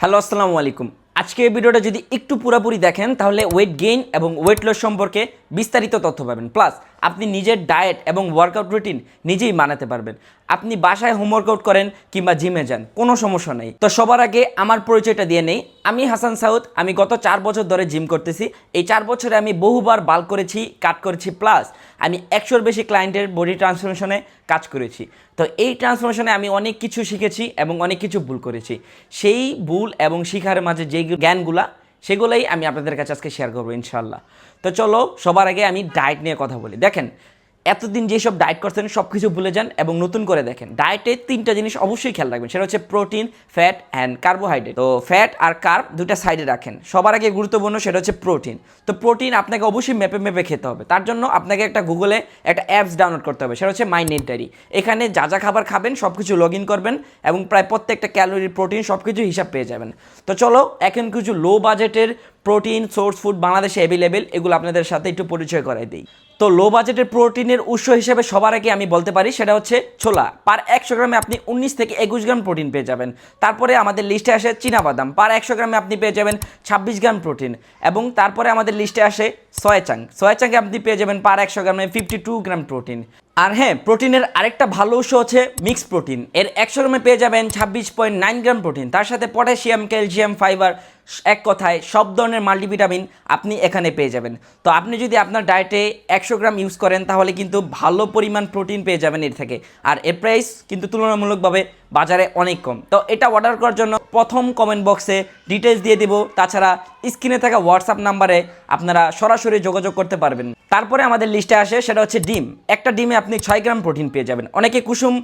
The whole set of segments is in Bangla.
হ্যালো আসসালামু আলাইকুম আজকে এই ভিডিওটা যদি একটু পুরোপুরি দেখেন, তাহলে ওয়েট গেইন এবং ওয়েট লস সম্পর্কে বিস্তারিত তথ্য পাবেন। প্লাস আপনি নিজের ডায়েট এবং ওয়ার্কআউট রুটিন নিজেই মানাতে পারবেন। আপনি বাসায় হোমওয়ার্কআউট করেন কিংবা জিমে যান, কোনো সমস্যা নেই। তো সবার আগে আমার পরিচয়টা দিয়ে নেই। আমি হাসান সাউদ, আমি গত চার বছর ধরে জিম করতেছি। এই চার বছরে আমি বহুবার বাল করেছি, কাট করেছি প্লাস আমি একশোর বেশি ক্লায়েন্টের বডি ট্রান্সফরমেশনে কাজ করেছি। তো এই ট্রান্সফরমেশনে আমি অনেক কিছু শিখেছি এবং অনেক কিছু ভুল করেছি। সেই ভুল এবং শিখার মাঝে যেই জ্ঞানগুলা সেগুলোই আমি আপনাদের কাছে আজকে শেয়ার করব ইনশাল্লাহ তো চলো, সবার আগে আমি ডায়েট নিয়ে কথা বলি। দেখেন এতদিন যেসব ডায়েট করছেন সব কিছু ভুলে যান এবং নতুন করে দেখেন। ডায়েটে তিনটা জিনিস অবশ্যই খেয়াল রাখবেন। সেটা হচ্ছে প্রোটিন ফ্যাট অ্যান্ড কার্বোহাইড্রেট তো ফ্যাট আর কার্ব দুটা সাইডে রাখেন। সবার আগে গুরুত্বপূর্ণ সেটা হচ্ছে প্রোটিন তো প্রোটিন আপনাকে অবশ্যই মেপে মেপে খেতে হবে। তার জন্য আপনাকে একটা গুগলে একটা অ্যাপস ডাউনলোড করতে হবে। সেটা হচ্ছে মাই নেটডারি এখানে যা যা খাবার খাবেন সব কিছু লগ ইন করবেন এবং প্রায় প্রত্যেকটা ক্যালোরি প্রোটিন সব কিছু হিসাব পেয়ে যাবেন। তো চলো, এখন কিছু লো বাজেটের প্রোটিন সোর্স ফুড বাংলাদেশে অ্যাভেলেবেল এগুলো আপনাদের সাথে একটু পরিচয় করাই দিই। তো লো বাজেটের প্রোটিনের উৎস হিসেবে সবার আগে আমি বলতে পারি, সেটা হচ্ছে ছোলা। পার একশো গ্রামে আপনি উনিশ থেকে একুশ গ্রাম প্রোটিন পেয়ে যাবেন। তারপরে আমাদের লিস্টে আসে বাদাম পার একশো গ্রামে আপনি পেয়ে যাবেন ছাব্বিশ গ্রাম প্রোটিন। এবং তারপরে আমাদের লিস্টে আসে সয়াচাং সয়াচাংয়ে আপনি পেয়ে যাবেন পার একশো গ্রামে ফিফটি টু গ্রাম প্রোটিন। আর হ্যাঁ প্রোটিনের আরেকটা ভালো উৎস হচ্ছে মিক্স প্রোটিন এর একশো গ্রামে পেয়ে যাবেন ছাব্বিশ পয়েন্ট নাইন গ্রাম প্রোটিন তার সাথে পটাশিয়াম, ক্যালসিয়াম, ফাইবার, এক কথায় সব ধরনের মাল্টিভিটামিন আপনি এখানে পেয়ে যাবেন। তো আপনি যদি আপনার ডায়েটে একশো গ্রাম ইউজ করেন, তাহলে কিন্তু ভালো পরিমাণ প্রোটিন পেয়ে যাবেন এর থেকে। আর এর প্রাইস কিন্তু তুলনামূলকভাবে বাজারে অনেক কম। তো এটা অর্ডার করার জন্য প্রথম কমেন্ট বক্সে ডিটেলস দিয়ে দিব। তাছাড়া স্ক্রিনে থাকা হোয়াটসঅ্যাপ নাম্বারে আপনারা সরাসরি যোগাযোগ করতে পারবেন। তারপরে আমাদের লিস্টে আসে, সেটা হচ্ছে ডিম। একটা ডিমে আপনি ছয় গ্রাম প্রোটিন পেয়ে যাবেন। অনেকে কুসুম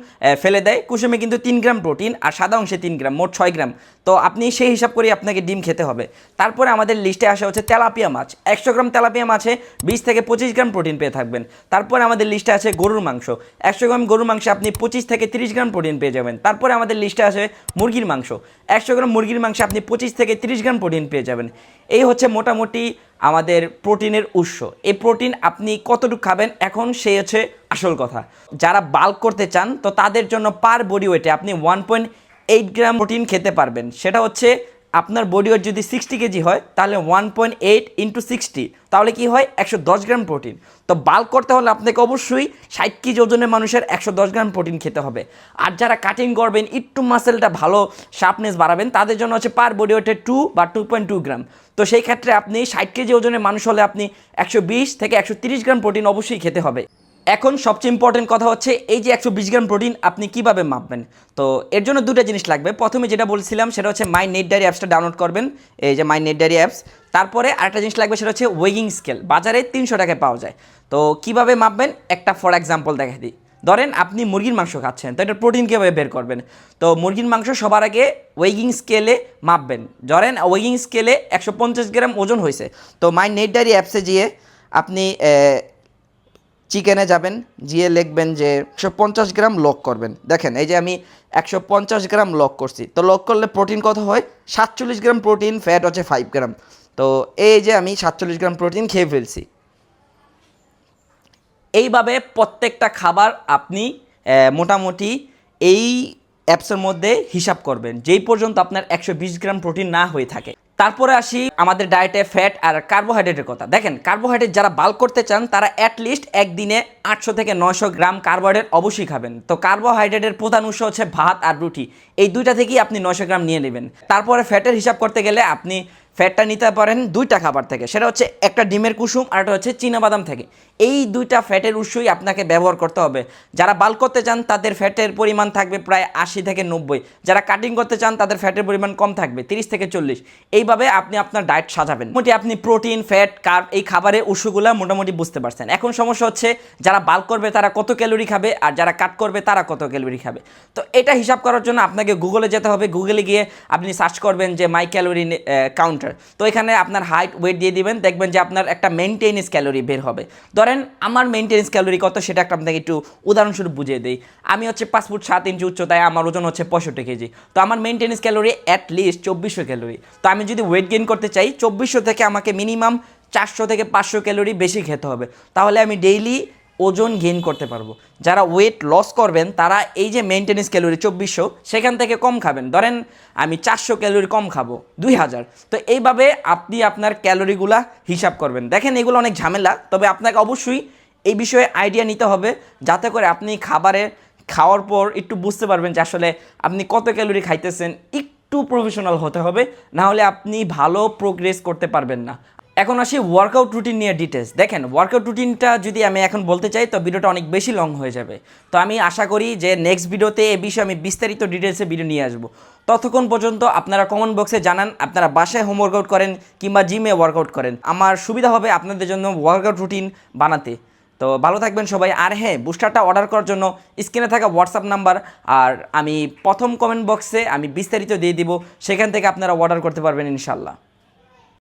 ফেলে দেয়। কুসুমে কিন্তু তিন গ্রাম প্রোটিন আর সাদা অংশে তিন গ্রাম, মোট ছয় গ্রাম। তো আপনি সেই হিসাব করে আপনাকে ডিম খেতে হবে। তারপরে আমাদের লিস্টে আসে হচ্ছে তেলাপিয়া মাছ। একশো গ্রাম তেলাপিয়া মাছে বিশ থেকে পঁচিশ গ্রাম প্রোটিন পেয়ে থাকবেন। তারপরে আমাদের লিস্টে আছে গরুর মাংস। একশো গ্রাম গরুর মাংসে আপনি পঁচিশ থেকে তিরিশ গ্রাম প্রোটিন পেয়ে যাবেন। তারপরে আমাদের লিস্টে আছে মুরগির মাংস। একশো গ্রাম মুরগির মাংসে আপনি পঁচিশ থেকে তিরিশ গ্রাম প্রোটিন পেয়ে যাবেন। এই হচ্ছে মোটামুটি আমাদের প্রোটিনের উৎস। এই প্রোটিন আপনি কতটুকু খাবেন? এখন সেই হচ্ছে আসল কথা। যারা বাল্ক করতে চান, তো তাদের জন্য পার বডি ওয়েটে আপনি one point eight gram protein খেতে পারবেন। সেটা হচ্ছে আপনার বডি ওয়েট যদি সিক্সটি কেজি হয়, তাহলে one point eight into sixty তাহলে কি হয়? একশো দশ গ্রাম প্রোটিন তো বাল্ক করতে হলে আপনাকে অবশ্যই ষাট কেজি ওজনের মানুষের একশো দশ গ্রাম প্রোটিন খেতে হবে। আর যারা কাটিং করবেন, একটু মাসেলটা ভালো শার্পনেস বাড়াবেন, তাদের জন্য হচ্ছে পার বডি ওয়েটে টু বা টু পয়েন্ট টু গ্রাম। তো সেই ক্ষেত্রে আপনি ষাট কেজি ওজনের মানুষ হলে আপনি একশো বিশ থেকে একশো তিরিশ গ্রাম প্রোটিন অবশ্যই খেতে হবে। এখন সবচেয়ে ইম্পর্টেন্ট কথা হচ্ছে এই যে একশো বিশ গ্রাম প্রোটিন আপনি কীভাবে মাপবেন? তো এর জন্য দুটো জিনিস লাগবে। প্রথমে যেটা বলছিলাম, সেটা হচ্ছে মাই নেট ডায়রি অ্যাপসটা ডাউনলোড করবেন। এই যে মাই নেট ডায়রি অ্যাপস তারপরে আরেকটা জিনিস লাগবে, সেটা হচ্ছে ওয়েগিং স্কেল বাজারে তিনশো টাকায় পাওয়া যায়। তো কীভাবে মাপবেন? একটা ফর এক্সাম্পল দেখা দিই। ধরেন আপনি মুরগির মাংস খাচ্ছেন, তো এটা প্রোটিন কীভাবে বের করবেন? তো মুরগির মাংস সবার আগে ওয়েগিং স্কেলে মাপবেন। ধরেন ওয়েগিং স্কেলে একশো পঞ্চাশ গ্রাম ওজন হয়েছে। তো মাই নেট ডায়রি অ্যাপসে গিয়ে আপনি চিকেনে যাবেন, গিয়ে লিখবেন যে একশো পঞ্চাশ গ্রাম লক করবেন। দেখেন, এই যে আমি একশো পঞ্চাশ গ্রাম লক করছি। তো লক করলে প্রোটিন কত হয়? সাতচল্লিশ গ্রাম প্রোটিন, ফ্যাট হচ্ছে ফাইভ গ্রাম। তো এই যে আমি সাতচল্লিশ গ্রাম প্রোটিন খেয়ে ফেলছি। এইভাবে প্রত্যেকটা খাবার আপনি মোটামুটি এই অ্যাপসের মধ্যে হিসাব করবেন। যেই পর্যন্ত আপনার একশো বিশ গ্রাম প্রোটিন না হয়ে থাকে। তারপরে আসি আমাদের ডায়েটে ফ্যাট আর কার্বোহাইড্রেটের কথা। দেখেন কার্বোহাইড্রেট যারা বাল করতে চান, তারা অ্যাটলিস্ট একদিনে আটশো থেকে নয়শো গ্রাম কার্বোহাইড্রেট অবশ্যই খাবেন। তো কার্বোহাইড্রেটের প্রধান উৎস হচ্ছে ভাত আর রুটি। এই দুইটা থেকেই আপনি নয়শো গ্রাম নিয়ে নেবেন। তারপরে ফ্যাটের হিসাব করতে গেলে আপনি ফ্যাটটা নিতে পারেন দুইটা খাবার থেকে। সেটা হচ্ছে একটা ডিমের কুসুম আর একটা হচ্ছে চীনাবাদাম থেকে। এই দুইটা ফ্যাটের উৎসই আপনাকে ব্যবহার করতে হবে। যারা বাল করতে চান, তাদের ফ্যাটের পরিমাণ থাকবে প্রায় আশি থেকে নব্বই। যারা কাটিং করতে চান, তাদের ফ্যাটের পরিমাণ কম থাকবে, তিরিশ থেকে চল্লিশ। এইভাবে আপনি আপনার ডায়েট সাজাবেন। মোটামুটি আপনি প্রোটিন, ফ্যাট, কার্ব এই খাবারের উৎসগুলো মোটামুটি বুঝতে পারছেন। এখন সমস্যা হচ্ছে, যারা বাল করবে তারা কত ক্যালোরি খাবে আর যারা কাট করবে তারা কত ক্যালোরি খাবে। তো এটা হিসাব করার জন্য আপনাকে গুগলে যেতে হবে। গুগলে গিয়ে আপনি সার্চ করবেন যে মাই ক্যালোরি কাউন্টার তো এখানে আপনার হাইট ওয়েট দিয়ে দিবেন, দেখবেন যে আপনার একটা মেনটেনেন্স ক্যালোরি বের হবে। ধরেন আমার মেনটেনেন্স ক্যালোরি কত সেটা একটা আপনাকে একটু উদাহরণস্বরূপ বুঝিয়ে দিই। আমি হচ্ছে পাঁচ ফুট সাত ইঞ্চি উচ্চতায় আমার ওজন হচ্ছে পঁয়ষট্টি কেজি। তো আমার মেনটেনেন্স ক্যালোরি অ্যাট লিস্ট চব্বিশশো ক্যালোরি তো আমি যদি ওয়েট গেইন করতে চাই, চব্বিশশো থেকে আমাকে মিনিমাম চারশো থেকে পাঁচশো ক্যালোরি বেশি খেতে হবে। তাহলে আমি ডেইলি ওজন গেইন করতে পারব। যারা ওয়েট লস করবেন, তারা এই যে মেনটেনেন্স ক্যালোরি চব্বিশশো, সেখান থেকে কম খাবেন। ধরেন, আমি চারশো ক্যালোরি কম খাব, দুই হাজার। তো এইভাবে আপনি আপনার ক্যালোরিগুলা হিসাব করবেন। দেখেন, এগুলো অনেক ঝামেলা, তবে আপনাকে অবশ্যই এই বিষয়ে আইডিয়া নিতে হবে, যাতে করে আপনি খাবারে খাওয়ার পর একটু বুঝতে পারবেন যে আসলে আপনি কত ক্যালোরি খাইতেছেন, একটু প্রফেশনাল হতে হবে, না হলে আপনি ভালো প্রোগ্রেস করতে পারবেন না। এখন আসি ওয়ার্কআউট রুটিন নিয়ে ডিটেলস দেখেন ওয়ার্কআউট রুটিনটা যদি আমি এখন বলতে চাই, তো ভিডিওটা অনেক বেশি লং হয়ে যাবে। তো আমি আশা করি যে নেক্সট ভিডিওতে এ বিষয়ে আমি বিস্তারিত ডিটেলসে ভিডিও নিয়ে আসব। ততক্ষণ পর্যন্ত আপনারা কমেন্ট বক্সে জানান, আপনারা বাসায় হোম ওয়ার্কআউট করেন কিংবা জিমে ওয়ার্কআউট করেন। আমার সুবিধা হবে আপনাদের জন্য ওয়ার্কআউট রুটিন বানাতে। তো ভালো থাকবেন সবাই। আর হ্যাঁ বুস্টারটা অর্ডার করার জন্য স্ক্রিনে থাকা হোয়াটসঅ্যাপ নাম্বার আর আমি প্রথম কমেন্ট বক্সে আমি বিস্তারিত দিয়ে দিব। সেখান থেকে আপনারা অর্ডার করতে পারবেন ইনশাল্লাহ